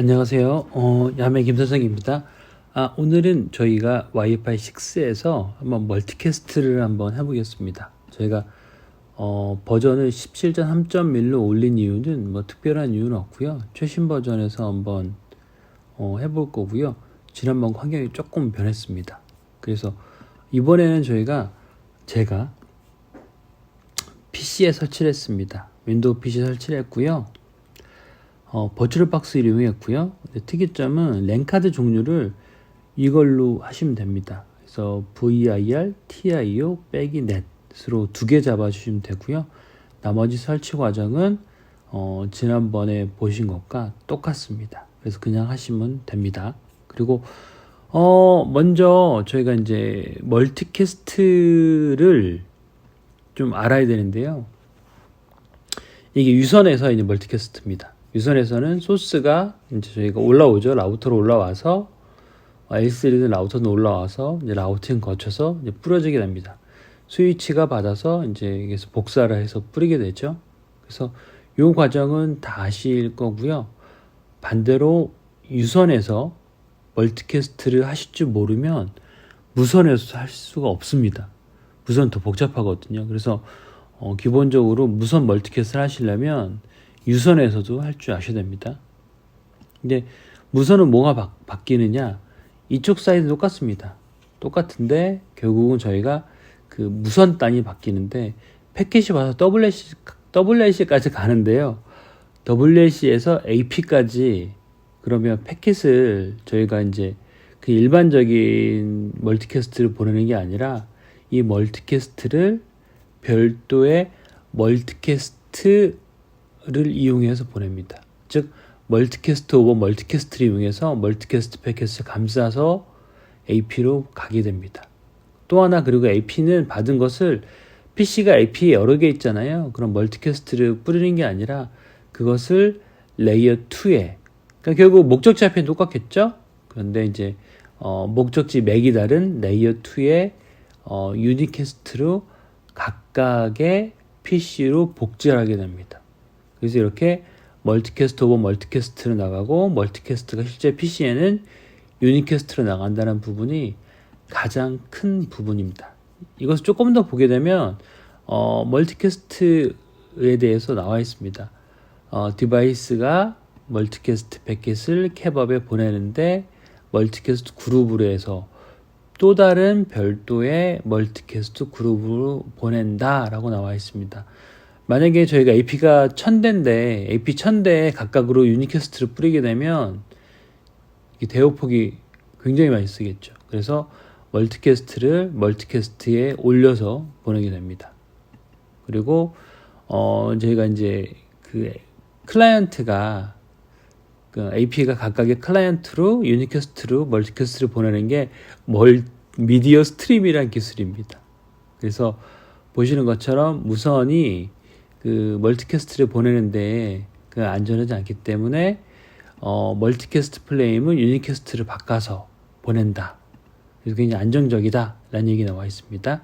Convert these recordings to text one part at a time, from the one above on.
안녕하세요. 어, 야매 김선생입니다. 아, 오늘은 저희가 와이파이 6에서 한번 멀티캐스트를 한번 해보겠습니다. 저희가 어, 버전을 17.3.1로 올린 이유는 뭐 특별한 이유는 없고요. 최신 버전에서 한번 어, 해볼 거고요. 지난번 환경이 조금 변했습니다. 그래서 이번에는 저희가 제가 PC에 설치를 했습니다. 윈도우 PC 설치를 했고요. 어, 버추얼 이용했고요. 근데 특이점은 랜카드 종류를 이걸로 하시면 됩니다. 그래서 VIR, TIO, 빼기 넷으로 두 개 잡아주시면 되고요. 나머지 설치 과정은 어, 지난번에 보신 것과 똑같습니다. 그래서 그냥 하시면 됩니다. 그리고 어, 먼저 저희가 이제 멀티캐스트를 좀 알아야 되는데요. 이게 유선에서 이제 멀티캐스트입니다. 유선에서는 소스가 이제 저희가 올라오죠. 라우터로 올라와서 L3든 라우터는 올라와서 이제 라우팅 거쳐서 이제 뿌려지게 됩니다. 스위치가 받아서 이제 여기서 복사를 해서 뿌리게 되죠. 그래서 이 과정은 다 아실 거고요. 반대로 유선에서 멀티캐스트를 하실 줄 모르면 무선에서 할 수가 없습니다. 무선 더 복잡하거든요. 그래서 어, 기본적으로 무선 멀티캐스트를 하시려면 유선에서도 할 줄 아셔야 됩니다. 근데 무선은 뭐가 바, 바뀌느냐? 이쪽 사이드 똑같습니다. 똑같은데 결국은 저희가 그 무선 단이 바뀌는데 패킷이 와서 WLC, WLC까지 가는데요. WLC에서 AP까지 그러면 패킷을 저희가 이제 그 일반적인 멀티캐스트를 보내는 게 아니라 이 멀티캐스트를 별도의 멀티캐스트 를 이용해서 보냅니다. 즉 멀티캐스트 오버 멀티캐스트를 이용해서 멀티캐스트 패킷을 감싸서 AP로 가게 됩니다. 또 하나 그리고 AP는 받은 것을 PC가 AP에 여러 개 있잖아요. 그럼 멀티캐스트를 뿌리는 게 아니라 그것을 레이어 2에 그러니까 결국 목적지 앞에 똑같겠죠? 그런데 이제 어, 목적지 맥이 다른 레이어 2에 어, 유니캐스트로 각각의 PC로 복제하게 됩니다. 그래서 이렇게 멀티캐스트 오버 멀티캐스트로 나가고 멀티캐스트가 실제 PC에는 유니캐스트로 나간다는 부분이 가장 큰 부분입니다. 이것을 조금 더 보게 되면 어, 멀티캐스트에 대해서 나와 있습니다. 어, 디바이스가 멀티캐스트 패킷을 캡업에 보내는데 멀티캐스트 그룹으로 해서 또 다른 별도의 멀티캐스트 그룹으로 보낸다라고 나와 있습니다. 만약에 저희가 AP가 1000대인데 AP 1000대에 각각으로 유니캐스트를 뿌리게 되면 이 대역폭이 굉장히 많이 쓰겠죠. 그래서 멀티캐스트를 멀티캐스트에 올려서 보내게 됩니다. 그리고 어 저희가 이제 그 클라이언트가 그 AP가 각각의 클라이언트로 유니캐스트로 멀티캐스트를 보내는 게 멀, 미디어 스트림이라는 기술입니다. 그래서 보시는 것처럼 무선이 그 멀티캐스트를 보내는데 그 안전하지 않기 때문에 어, 멀티캐스트 플레임은 유니캐스트를 바꿔서 보낸다. 그래서 굉장히 안정적이다. 라는 얘기 나와 있습니다.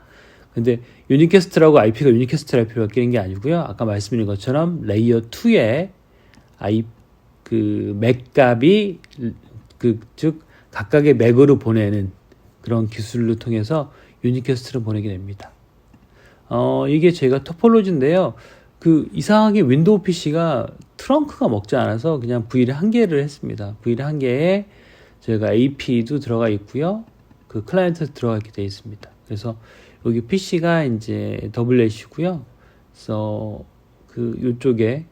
근데 유니캐스트라고 IP가 유니캐스트 IP가 바뀌는 게 아니고요. 아까 말씀드린 것처럼 레이어 2에 I 그 맥값이 그 즉 각각의 맥으로 보내는 그런 기술을 통해서 유니캐스트를 보내게 됩니다. 어, 이게 제가 토폴로지인데요. 그 이상하게 윈도우 PC가 트렁크가 먹지 않아서 그냥 V를 한 개를 했습니다. V를 한 개에 제가 AP도 들어가 있고요. 그 클라이언트 들어가 있게 되어 있습니다. 그래서 여기 PC가 이제 WS고요. 그래서 그 이쪽에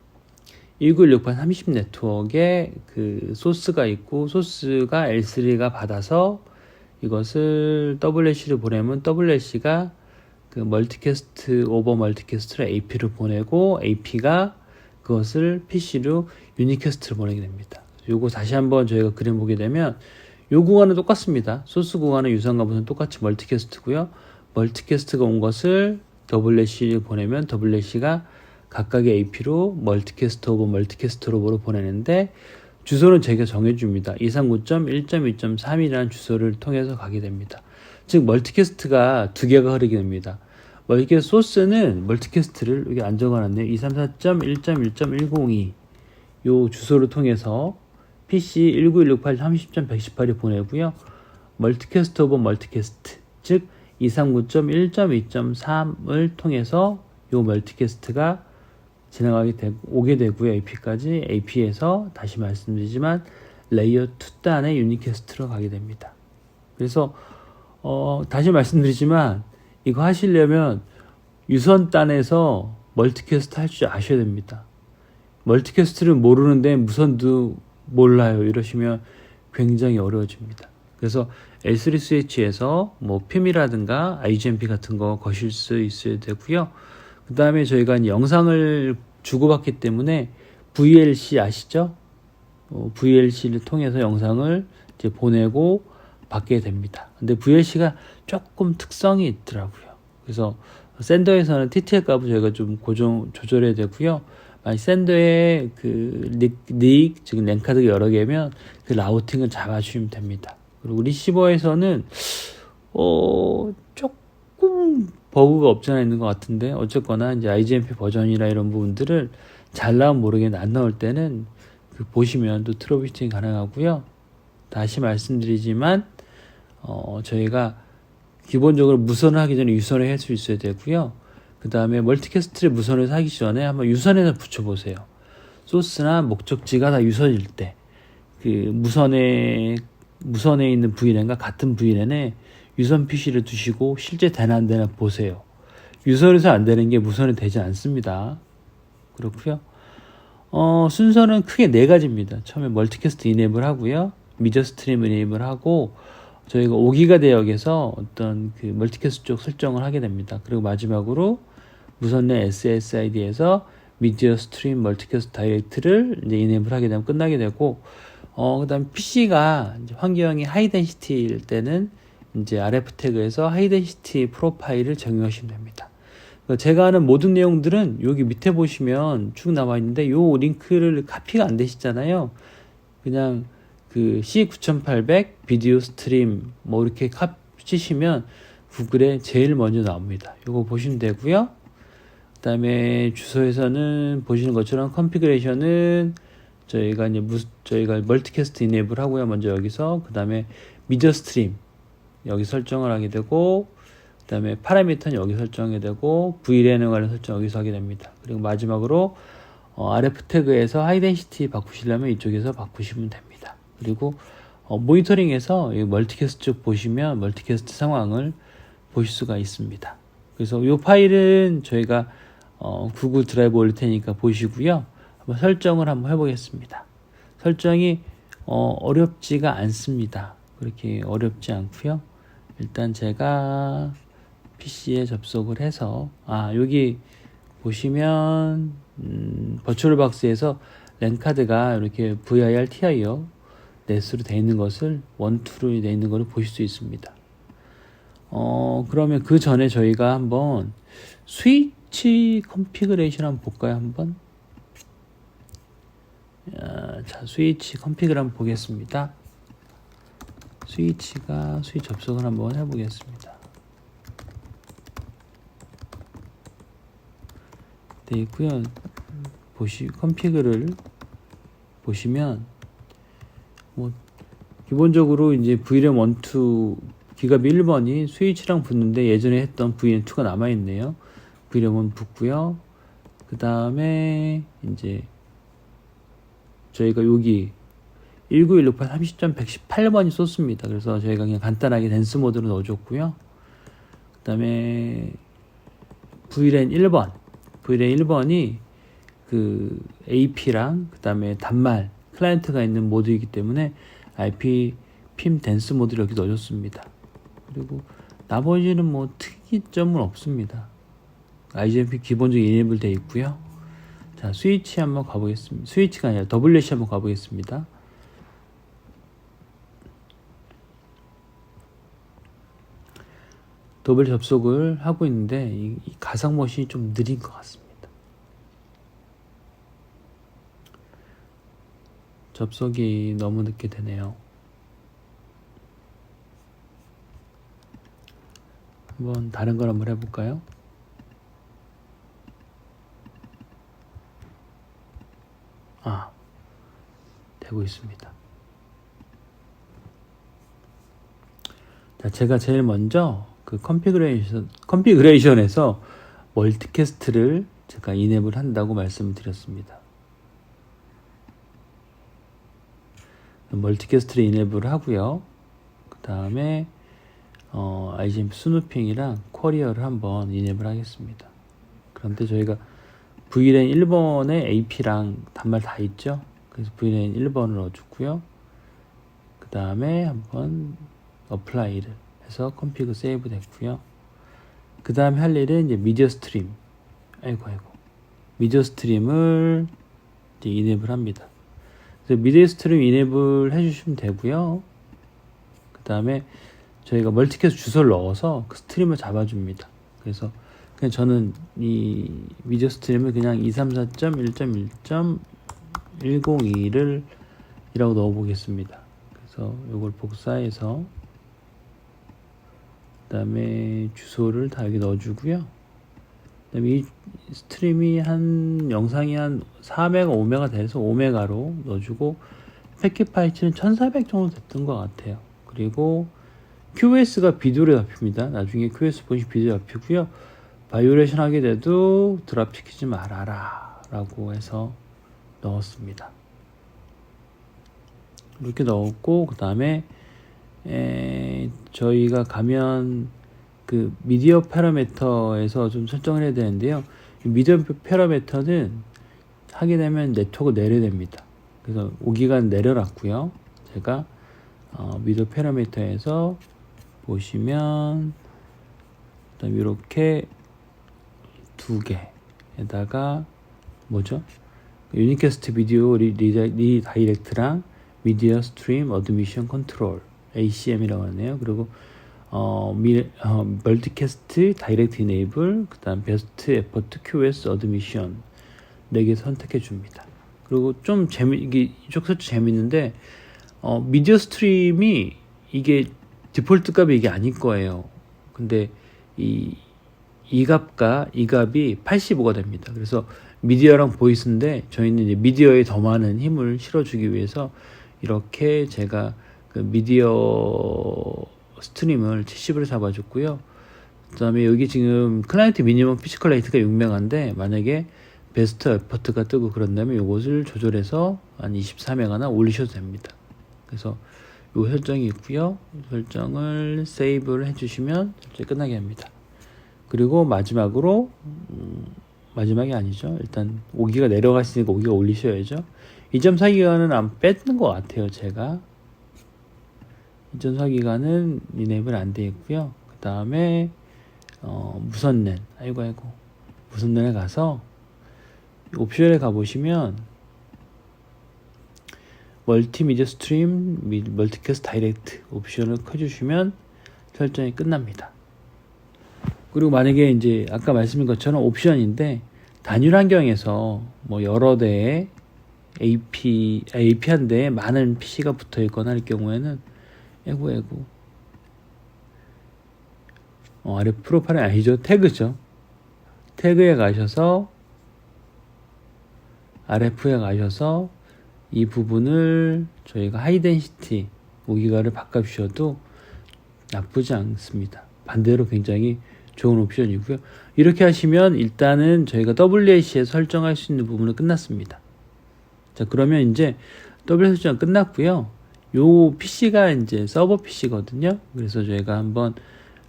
1968 30 네트워크에 그 소스가 있고 소스가 L3가 받아서 이것을 WS를 보내면 WS가 그 멀티캐스트 오버 멀티캐스트로 AP를 보내고 AP가 그것을 PC로 유니캐스트를 보내게 됩니다. 요거 다시 한번 저희가 그림 보게 되면 요 구간은 똑같습니다. 소스 구간은 유선과 무선 똑같이 멀티캐스트고요. 멀티캐스트가 온 것을 WC를 보내면 WC가 각각의 AP로 멀티캐스트 오버 멀티캐스트로 보내는데 주소는 제가 정해줍니다. 239.1.2.3이라는 주소를 통해서 가게 됩니다. 즉 멀티캐스트가 두 개가 흐르게 됩니다. 멀티캐스트 소스는 멀티캐스트를 여기 안 적어놨네요. 234.1.1.102 요 주소를 통해서 PC 19168 30.118이 보내고요. 멀티캐스트 오버 멀티캐스트 즉 239.1.2.3을 통해서 요 멀티캐스트가 진행하게 되고 오게 되고요. AP까지 AP에서 다시 말씀드리지만 레이어 2 단의 유니캐스트로 가게 됩니다. 그래서 어, 다시 말씀드리지만 이거 하시려면 유선 단에서 멀티캐스트 할 줄 아셔야 됩니다. 멀티캐스트를 모르는데 무선도 몰라요. 이러시면 굉장히 어려워집니다. 그래서 L3 스위치에서 뭐 PIM이라든가 IGMP 같은 거 거실 수 있어야 되고요. 그 다음에 저희가 영상을 주고받기 때문에 VLC 아시죠? 어, VLC를 통해서 영상을 이제 보내고 받게 됩니다. 근데 VLC가 조금 특성이 있더라고요. 그래서 샌더에서는 TTL 값을 저희가 좀 고정 조절해야 되고요. 만약 샌더에 그 닉, 닉즉 랜카드가 여러 개면 그 라우팅을 잡아주시면 됩니다. 그리고 리시버에서는 어 조금 버그가 없잖아 있는 것 같은데 어쨌거나 이제 IGMP 버전이나 이런 부분들을 잘 나오면 모르겠는데 안 나올 때는 그 보시면 또 트러블슈팅 가능하고요. 다시 말씀드리지만 어 저희가 기본적으로 무선을 하기 전에 유선을 할 수 있어야 되고요. 그 다음에 멀티캐스트를 무선에서 하기 전에 한번 유선에서 붙여보세요. 소스나 목적지가 다 유선일 때, 그 무선에, 무선에 있는 VLAN과 같은 VLAN에 유선 PC를 두시고 실제 되나 안 되나 보세요. 유선에서 안 되는 게 무선에 되지 않습니다. 그렇고요. 어, 순서는 크게 네 가지입니다. 처음에 멀티캐스트 이네이블 하고요. 미저 스트림 이네이블 하고 저희가 5기가 대역에서 어떤 그 멀티캐스트 쪽 설정을 하게 됩니다. 그리고 마지막으로 무선 내 SSID에서 미디어 스트림 멀티캐스트 다이렉트를 이제 이네이블 하게 되면 끝나게 되고 어 그 다음 PC가 이제 환경이 하이덴시티일 때는 이제 RF 태그에서 하이덴시티 프로파일을 적용하시면 됩니다. 그러니까 제가 하는 모든 내용들은 여기 밑에 보시면 쭉 나와 있는데 요 링크를 카피가 안 되시잖아요. 그냥 그 C9800 비디오 스트림 뭐 이렇게 카 치시면 구글에 제일 먼저 나옵니다. 이거 보시면 되고요. 그다음에 주소에서는 보시는 것처럼 컨피그레이션은 저희가 이제 무, 저희가 멀티캐스트 이네이블 하고요. 먼저 여기서 그다음에 미디어 스트림 여기 설정을 하게 되고 그다음에 파라미터는 여기 설정하게 되고 관련 설정 여기서 하게 됩니다. 그리고 마지막으로 어, RF 태그에서 하이덴시티 바꾸시려면 이쪽에서 바꾸시면 됩니다. 그리고 어, 모니터링에서 이 멀티캐스트 쪽 보시면 멀티캐스트 상황을 보실 수가 있습니다. 그래서 이 파일은 저희가 어, 구글 드라이브 올릴 테니까 보시고요. 한번 설정을 한번 해보겠습니다. 설정이 어, 어렵지가 않습니다. 그렇게 어렵지 않고요. 일단 제가 PC에 접속을 해서 아 여기 보시면 음, 버추얼 박스에서 랜카드가 이렇게 VIR TIO 넷으로 되어 있는 것을 원투로 되어 있는 것을 보실 수 있습니다. 어 그러면 그 전에 저희가 한번 스위치 컨피그레이션 한번 볼까요 한번 아, 자 스위치 컨피그를 한번 보겠습니다. 스위치가 스위치 접속을 한번 해보겠습니다. 돼 있고요. 보시 컨피그를 보시면 뭐 기본적으로 이제 VRAM 1, 2 기가비 1번이 스위치랑 붙는데 예전에 했던 VRAM 2가 남아 있네요. VRAM 1 붙고요. 그 다음에 이제 저희가 여기 19168 30.118번이 쏟습니다. 그래서 저희가 그냥 간단하게 댄스 모드로 넣어줬고요. 그 다음에 VLAN 1번, VLAN 1번이 그 AP랑 그 다음에 단말 클라이언트가 있는 모드이기 때문에 IP 핌 댄스 모드를 여기 넣어줬습니다. 그리고 나머지는 뭐 특이점은 없습니다. IGMP 기본적인 이네이블 되어 있고요. 자 스위치 한번 가보겠습니다. 스위치가 아니라 WC 한번 가보겠습니다. 더블 접속을 하고 있는데 이, 이 가상 머신이 좀 느린 것 같습니다. 접속이 너무 늦게 되네요. 한번 다른 걸 한번 해볼까요? 아, 되고 있습니다. 자, 제가 제일 먼저 그 컨피그레이션, 컨피그레이션에서 멀티캐스트를 제가 인앱을 한다고 말씀드렸습니다. 멀티캐스트를 인앱을 하고요. 그 다음에 어, IGMP 스누핑이랑 쿼리어를 한번 인앱을 하겠습니다. 그런데 저희가 VLAN 1번에 AP랑 단말 다 있죠. 그래서 VLAN 1번을 넣어주고요. 그 다음에 한번 어플라이를 해서 컴피그 세이브 됐고요. 그 다음에 할 일은 이제 미디어 스트림. 아이고 아이고. 미디어 스트림을 이제 인앱을 합니다. 미디어 스트림 인앱을 해주시면 되고요. 그 다음에 저희가 멀티캐스 주소를 넣어서 그 스트림을 잡아줍니다. 그래서 그냥 저는 이 미디어 스트림을 그냥 234.1.1.102를 이라고 넣어 보겠습니다. 그래서 이걸 복사해서 그 다음에 주소를 다 여기 넣어 주고요. 그다음에 이 스트림이 한 영상이 한 4메가 5메가 돼서 5메가로 넣어 주고 패킷 파이치는 1400 정도 됐던 것 같아요. 그리고 QS가 비디오를 잡힙니다. 나중에 QS 보시 비디오 잡히고요. 바이오레이션 하게 돼도 드랍 시키지 말아라 라고 해서 넣었습니다. 이렇게 넣었고 그 다음에 저희가 가면 그 미디어 파라미터에서 좀 설정을 해야 되는데요. 미디어 파라미터는 하게 되면 네트워크 내려야 됩니다. 그래서 5기간 내려놨고요. 제가 어, 미디어 파라미터에서 보시면 그다음 이렇게 두 개에다가 뭐죠? 유니캐스트 비디오 리, 리, 리 다이렉트랑 미디어 스트림 어드미션 컨트롤 ACM이라고 하네요. 그리고 어, 미, 어, 멀티캐스트 다이렉트 이네이블 그 다음 베스트 에퍼트 QS 어드미션 네개 선택해 줍니다. 그리고 좀 재미 이게 이쪽 설치 재밌는데 어, 미디어 스트림이 이게 디폴트 값이 이게 아닐 거예요. 근데 이, 이 값과 이 값이 85가 됩니다. 그래서 미디어랑 보이스인데 저희는 이제 미디어에 더 많은 힘을 실어주기 위해서 이렇게 제가 그 미디어 스트림을 70으로 잡아줬고요. 그 다음에 여기 지금 클라이언트 미니멈 피지컬 레이트가 6메가인데 만약에 베스트 에퍼트가 뜨고 그런다면 이것을 조절해서 한 24메가나 올리셔도 됩니다. 그래서 요 설정이 있고요. 설정을 세이브를 해주시면 이제 끝나게 합니다. 그리고 마지막으로 음, 마지막이 아니죠. 일단 5기가 내려갔으니까 5기가 올리셔야죠. 2.4기가는 안 뺐는 것 같아요. 제가 2.4기가는 리네이블 안돼 있고요. 그 다음에 어, 무선랜 아이고 아이고 무선랜에 가서 옵션에 가보시면 멀티미디어 스트림, 멀티캐스트 다이렉트 옵션을 켜주시면 설정이 끝납니다. 그리고 만약에 이제 아까 말씀인 것처럼 옵션인데 단일 환경에서 뭐 여러 대의 AP, AP 한 대에 많은 PC가 붙어 있거나 할 경우에는 에고 에고 어, 아래 프로파일 아니죠 태그죠 태그에 가셔서 RF에 가셔서 이 부분을 저희가 하이덴시티 5기가를 바꿔주셔도 나쁘지 않습니다. 반대로 굉장히 좋은 옵션이고요. 이렇게 하시면 일단은 저희가 WAC에 설정할 수 있는 부분은 끝났습니다. 자, 그러면 이제 WAC 설정 끝났고요. 요 PC가 이제 서버 PC거든요. 그래서 저희가 한번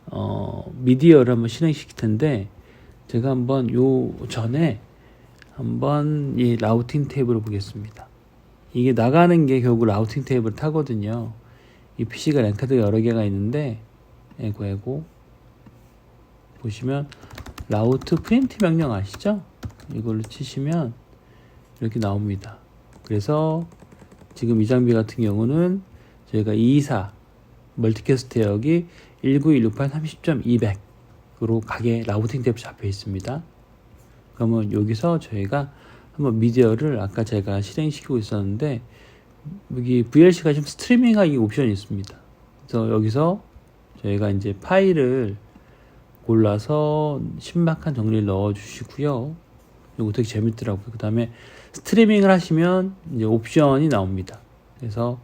어, 미디어를 한번 실행시킬 텐데 제가 한번 요 전에 한번 이 라우팅 테이블을 보겠습니다. 이게 나가는 게 결국 라우팅 테이블 타거든요. 이 PC가 랜카드가 여러 개가 있는데 에고 에고 보시면 라우트 프린트 명령 아시죠? 이걸로 치시면 이렇게 나옵니다. 그래서 지금 이 장비 같은 경우는 저희가 224 멀티캐스트 여기 19168 30.200으로 가게 라우팅 탭 잡혀 있습니다. 그러면 여기서 저희가 한번 미디어를 아까 제가 실행시키고 있었는데 여기 VLC가 지금 스트리밍하기 옵션이 있습니다. 그래서 여기서 저희가 이제 파일을 골라서 신박한 정리를 넣어 주시고요. 이거 되게 재밌더라고요. 그 다음에 스트리밍을 하시면 이제 옵션이 나옵니다. 그래서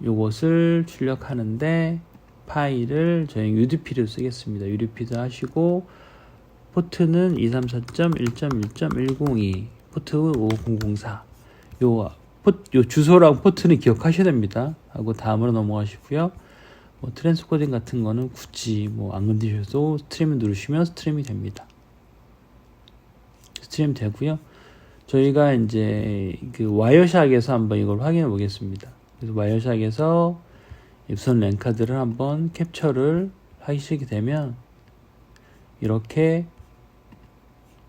이것을 출력하는데 파일을 저희 UDP로 쓰겠습니다. UDP도 하시고 포트는 234.1.1.102 포트 5004 요, 포, 요 주소랑 포트는 기억하셔야 됩니다. 하고 다음으로 넘어가시고요. 뭐 트랜스코딩 같은 거는 굳이 뭐 안 건드셔도 스트림 누르시면 스트림이 됩니다. 스트림 되고요. 저희가 이제 그 와이어샥에서 한번 이걸 확인해 보겠습니다. 그래서 와이어샥에서 우선 랜카드를 한번 캡처를 하시게 되면 이렇게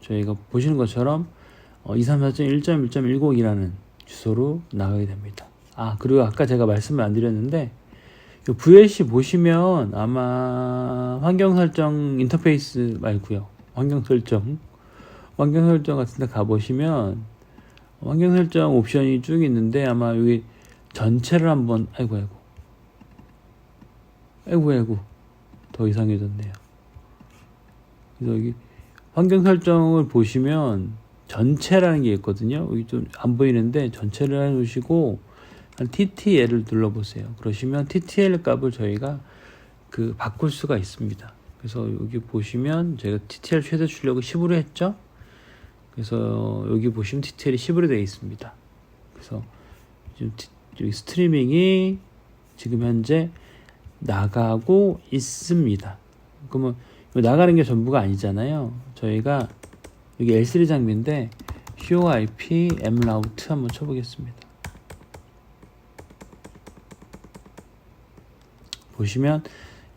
저희가 보시는 것처럼 어, 234.1.1.10이라는 주소로 나가게 됩니다. 아 그리고 아까 제가 말씀을 안 드렸는데 이 VLC 보시면 아마 환경 설정 인터페이스 말고요. 환경 설정 환경 설정 같은 데 가보시면 환경 설정 옵션이 쭉 있는데 아마 여기 전체를 한번 아이고 아이고 아이고 아이고 더 이상해졌네요. 그래서 여기 환경 설정을 보시면 전체라는 게 있거든요. 여기 좀 안 보이는데 전체를 해놓으시고 한 TTL을 눌러보세요. 그러시면 TTL 값을 저희가 그 바꿀 수가 있습니다. 그래서 여기 보시면 제가 TTL 최대 출력을 10으로 했죠. 그래서 여기 보시면 TTL이 10으로 되어 있습니다. 그래서 지금 티- 여기 스트리밍이 지금 현재 나가고 있습니다. 그러면 나가는 게 전부가 아니잖아요. 저희가 여기 L3 장비인데 QIP mroute 한번 쳐보겠습니다. 보시면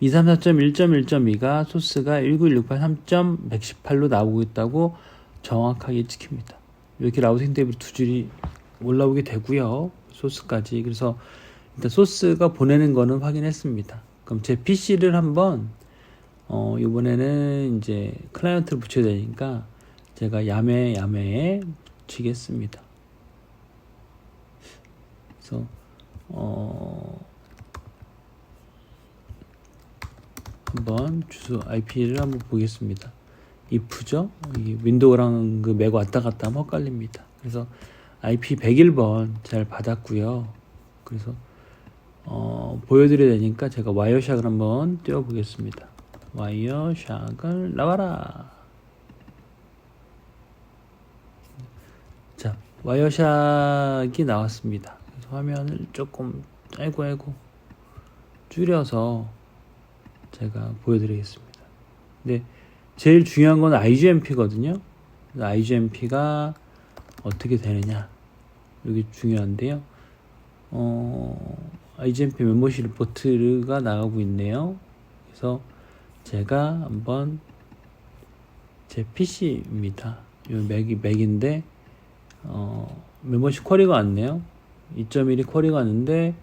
234.1.1.2가 소스가 19168.3.118로 나오고 있다고 정확하게 찍힙니다. 이렇게 라우팅 테이블 두 줄이 올라오게 되고요. 소스까지. 그래서 일단 소스가 보내는 거는 확인했습니다. 그럼 제 PC를 한번 어 이번에는 이제 클라이언트를 붙여야 되니까 제가 야매 야매에 붙이겠습니다. 그래서 어 한번 주소 IP를 한번 보겠습니다. If죠. 이 윈도우랑 그 메고 왔다 갔다 하면 헷갈립니다. 그래서 IP 101번 잘 받았고요. 그래서 어, 보여드려야 되니까 제가 와이어샥을 한번 띄워보겠습니다. 와이어샥을 나와라. 자, 와이어샥이 나왔습니다. 그래서 화면을 조금 아이고 아이고 줄여서 제가 보여드리겠습니다. 근데 제일 중요한 건 IGMP거든요. IGMP가 어떻게 되느냐 여기 중요한데요. 어, IGMP 멤버십 리포트가 나가고 있네요. 그래서 제가 한번 제 PC입니다. 이 맥이 맥인데 어, 멤버십 쿼리가 왔네요. 2.1이 쿼리가 왔는데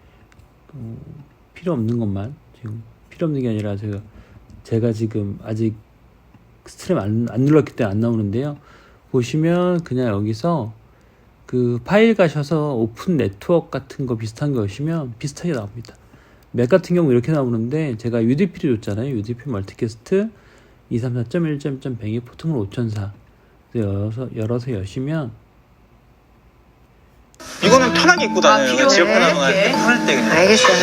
어, 필요 없는 것만 지금 필요 없는 게 아니라 제가 제가 지금 아직 스트림 안, 안 눌렀기 때문에 안 나오는데요. 보시면 그냥 여기서 그 파일 가셔서 오픈 네트워크 같은 거 비슷한 거 오시면 비슷하게 나옵니다. 맥 같은 경우 이렇게 나오는데 제가 UDP를 줬잖아요. UDP 멀티캐스트 234.1.1.100이 포트물 5004 열어서, 열어서 여시면 이거는 편하게 입고 다녀요. 필요해? 지역 하나 예. 할때 그냥. 알겠어요.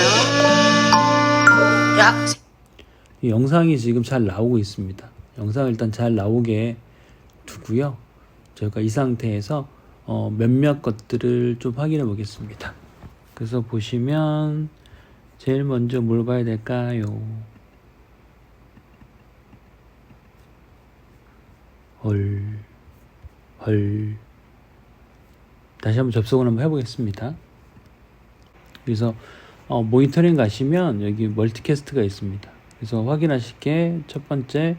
야, 이 영상이 지금 잘 나오고 있습니다. 영상 일단 잘 나오게 두고요. 저희가 이 상태에서 어, 몇몇 것들을 좀 확인해 보겠습니다. 그래서 보시면 제일 먼저 뭘 봐야 될까요? 헐, 헐. 다시 한번 접속을 한번 해보겠습니다. 그래서 어, 모니터링 가시면 여기 멀티캐스트가 있습니다. 그래서 확인하실 게 첫 번째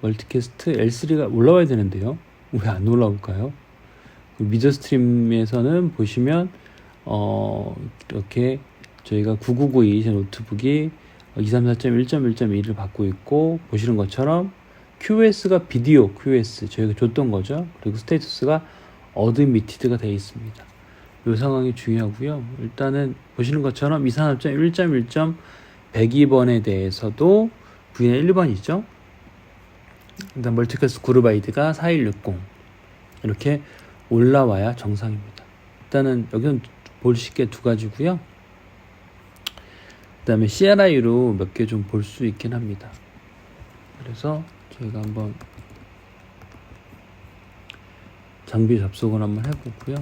멀티캐스트 L3가 올라와야 되는데요. 왜 안 올라올까요? 그 미저 스트림에서는 보시면 어, 이렇게 저희가 9992제 노트북이 234.1.1.1을 받고 있고 보시는 것처럼 QS가 비디오 QS 저희가 줬던 거죠. 그리고 스테이터스가 어드미티드가 되어 있습니다. 이 상황이 중요하고요. 일단은 보시는 것처럼 234.1.1.102번에 대해서도 V는 1번이죠. 일단 멀티캐스 그룹 아이디가 4160 이렇게 올라와야 정상입니다. 일단은 여기는 보실 게두 가지고요. 다음에 CRI로 몇 개 좀 볼 수 있긴 합니다. 그래서 저희가 한번 장비 접속을 한번 해보고요.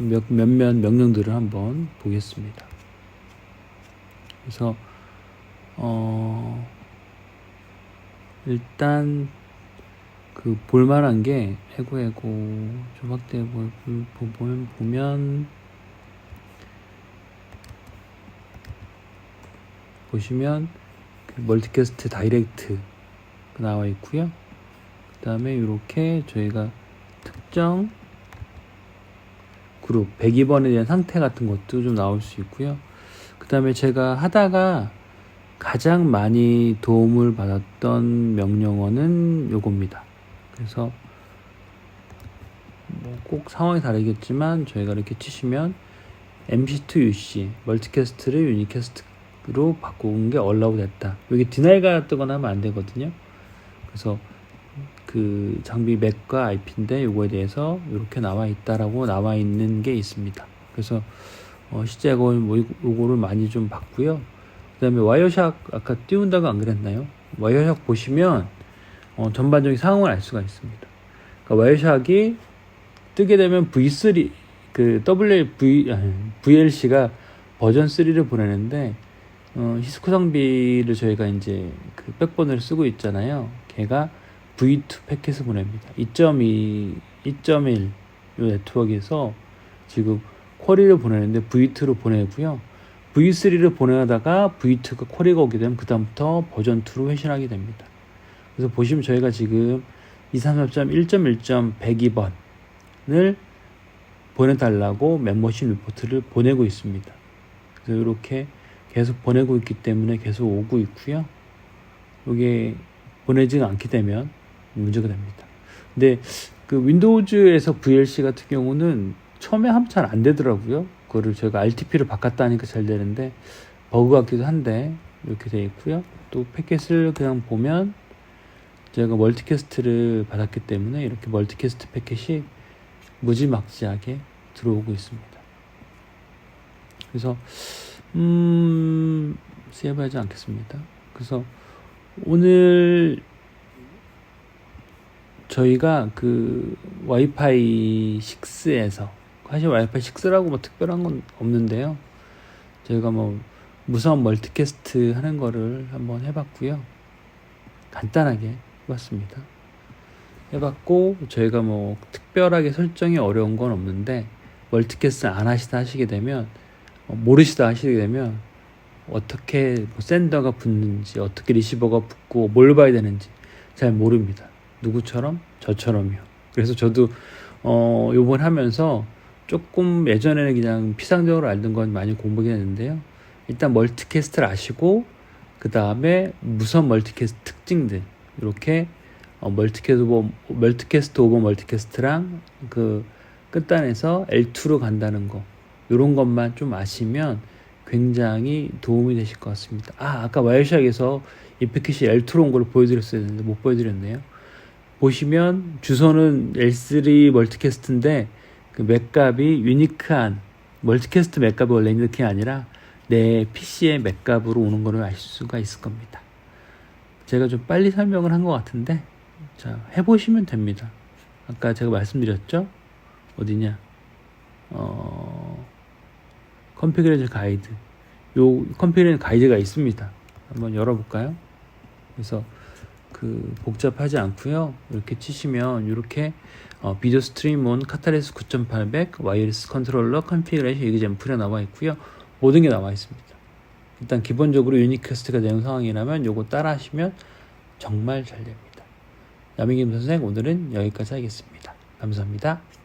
몇, 몇몇 명령들을 한번 보겠습니다. 그래서, 어, 일단, 그, 볼만한 게, 에고, 좀 확대해 보면, 보면, 보시면, 그 멀티캐스트 다이렉트 나와 있고요. 그 다음에 이렇게 저희가 특정 그룹 102번에 대한 상태 같은 것도 좀 나올 수 있고요. 그 다음에 제가 하다가 가장 많이 도움을 받았던 명령어는 요겁니다. 그래서 뭐 꼭 상황이 다르겠지만 저희가 이렇게 치시면 MC2UC 멀티캐스트를 유니캐스트로 바꾼 게 얼라우 됐다. 여기 디나이가 뜨거나 하면 안 되거든요. 그래서 그 장비 맥과 IP인데 요거에 대해서 이렇게 나와 있다라고 나와 있는 게 있습니다. 그래서 어, 실제 뭐 요거를 많이 좀 봤고요. 그다음에 와이어샥 아까 띄운다고 안 그랬나요? 와이어샥 보시면 어, 전반적인 상황을 알 수가 있습니다. 그러니까 와이어샥이 뜨게 되면 V3 그 WV VLC가 버전 3를 보내는데 어, 히스코 장비를 저희가 이제 그 백본을 쓰고 있잖아요. 걔가 V2 패킷을 보냅니다. 2.2, 2.1요 네트워크에서 지금 쿼리를 보내는데 V2로 보내고요. V3를 보내다가 V2가 쿼리가 오게 되면 그다음부터 버전 2로 회신하게 됩니다. 그래서 보시면 저희가 지금 233.1.1.102번을 보내달라고 멤버십 리포트를 보내고 있습니다. 그래서 이렇게 계속 보내고 있기 때문에 계속 오고 있고요. 이게 보내지가 않게 되면 문제가 됩니다. 근데 그 윈도우즈에서 VLC 같은 경우는 처음에 하면 잘 안 되더라고요. 그거를 저희가 RTP를 바꿨다니까 잘 되는데 버그 같기도 한데 이렇게 되어 있고요. 또 패킷을 그냥 보면 제가 멀티캐스트를 받았기 때문에 이렇게 멀티캐스트 패킷이 무지막지하게 들어오고 있습니다. 그래서 음 세어하지 않겠습니다. 그래서 오늘 저희가 그 와이파이 6에서 사실 와이파이 6라고 뭐 특별한 건 없는데요. 저희가 뭐 무선 멀티캐스트 하는 거를 한번 해봤고요. 간단하게 해봤습니다. 해봤고 저희가 뭐 특별하게 설정이 어려운 건 없는데 멀티캐스트 안 하시다 하시게 되면 어, 모르시다 하시게 되면 어떻게 뭐 샌더가 붙는지 어떻게 리시버가 붙고 뭘 봐야 되는지 잘 모릅니다. 누구처럼 저처럼요. 그래서 저도 어 요번 하면서 조금 예전에는 그냥 피상적으로 알던 건 많이 공부하긴 했는데요. 일단 멀티캐스트를 아시고 그 다음에 무선 멀티캐스트 특징들 이렇게 어, 멀티캐스트 오버 멀티캐스트 오버 멀티캐스트랑 그 끝단에서 L2로 간다는 거 이런 것만 좀 아시면 굉장히 도움이 되실 것 같습니다. 아 아까 와이어샥에서 이 패킷이 L2로 온 걸 보여드렸어야 했는데 못 보여드렸네요. 보시면 주소는 L3 멀티캐스트인데 그 맥값이 유니크한 멀티캐스트 맥값이 원래 있는 게 아니라 내 PC의 맥값으로 오는 거를 알 수가 있을 겁니다. 제가 좀 빨리 설명을 한 것 같은데 자 해보시면 됩니다. 아까 제가 말씀드렸죠? 어디냐? 어, 컨피그레이션 가이드. 요 컨피그레이션 가이드가 있습니다. 한번 열어볼까요? 그래서 그 복잡하지 않고요. 이렇게 치시면 이렇게 어, 비디오 스트림 온 카타레스 9800 와이어리스 컨트롤러 컨피그레이션 이그젠플에 나와 있고요. 모든 게 나와 있습니다. 일단 기본적으로 유니캐스트가 되는 상황이라면 요거 따라 하시면 정말 잘 됩니다. 남인김 선생 오늘은 여기까지 하겠습니다. 감사합니다.